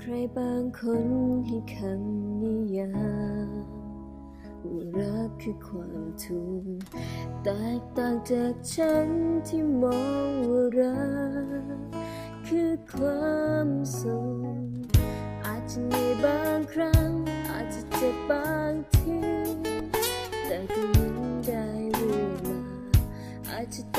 ใครบางคนให้คำนิยามว่ารักคือความทุกข์แตกต่างจากฉันที่มองว่ารักคือความสุขอาจจะในบางครั้ง อาจจะเจ็บบางทีแต่ก็ยังได้รู้มาอาจจะ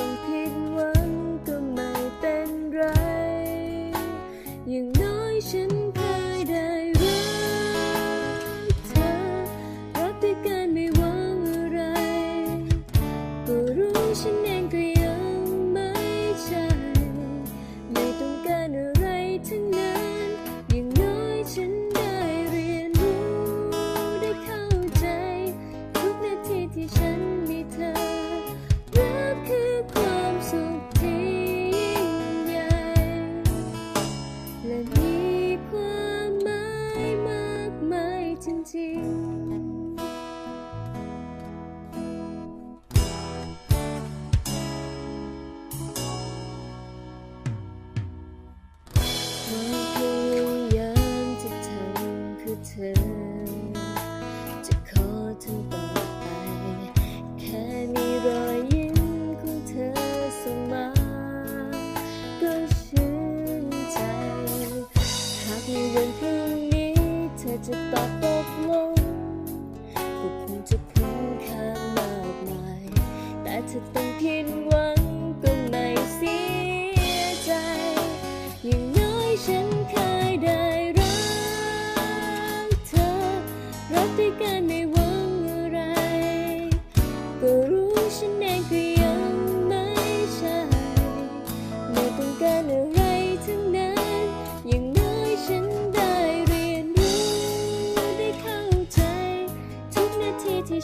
มีความหมายมากมายจริงๆคามพยายามที่ทำคือเธอ จะขอทำต่อ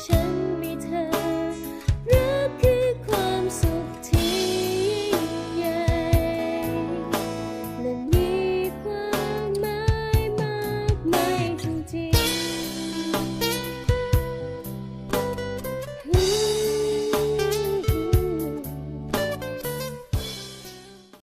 ฉันมีเธอ